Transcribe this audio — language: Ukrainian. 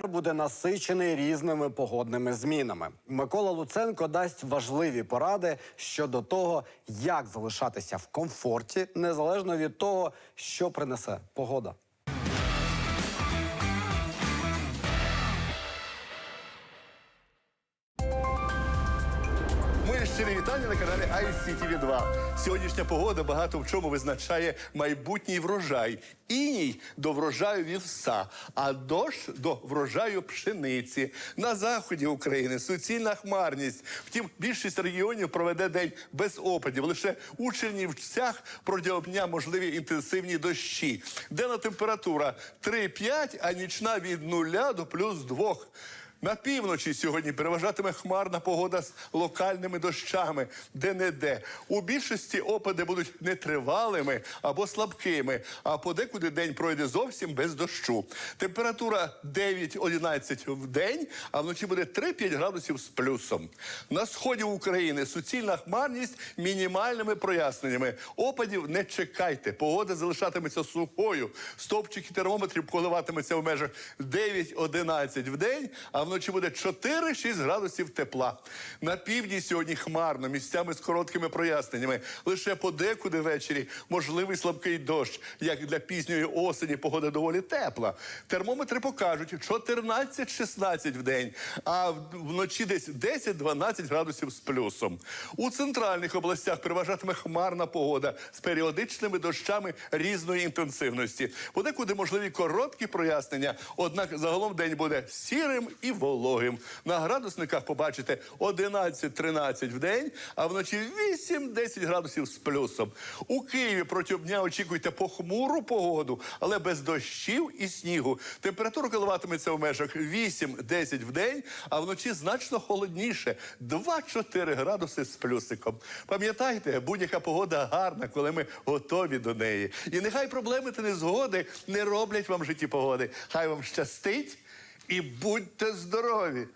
буде насичений різними погодними змінами. Микола Луценко дасть важливі поради щодо того, як залишатися в комфорті, незалежно від того, що принесе погода. Щирі вітання на каналі ICTV 2 Сьогоднішня погода багато в чому визначає майбутній врожай. Іній до врожаю вівса, а дощ до врожаю пшениці. На заході України суцільна хмарність. Втім, більшість регіонів проведе день без опадів. Лише у Чернівцях протягом дня можливі інтенсивні дощі. Денна температура 3-5, а нічна від 0 до плюс 2. На півночі сьогодні переважатиме хмарна погода з локальними дощами, де-не-де. У більшості опади будуть нетривалими або слабкими, а подекуди день пройде зовсім без дощу. Температура 9-11 в день, а вночі буде 3-5 градусів з плюсом. На сході України суцільна хмарність мінімальними проясненнями. Опадів не чекайте. Погода залишатиметься сухою. Стовпчики термометрів коливатиметься в межах 9-11 в день, а буде 4-6 градусів тепла. На півдні сьогодні хмарно, місцями з короткими проясненнями. Лише подекуди ввечері можливий слабкий дощ. Як для пізньої осені погода доволі тепла. Термометри покажуть 14-16 в день, а вночі десь 10-12 градусів з плюсом. У центральних областях переважатиме хмарна погода з періодичними дощами різної інтенсивності. Подекуди можливі короткі прояснення, однак загалом день буде сірим і вологим. На градусниках побачите 11-13 в день, а вночі 8-10 градусів з плюсом. У Києві протягом дня очікуйте похмуру погоду, але без дощів і снігу. Температура коливатиметься в межах 8-10 в день, а вночі значно холодніше 2-4 градуси з плюсиком. Пам'ятайте, будь-яка погода гарна, коли ми готові до неї. І нехай проблеми та незгоди не роблять вам житті погоди. Хай вам щастить і будьте здорові!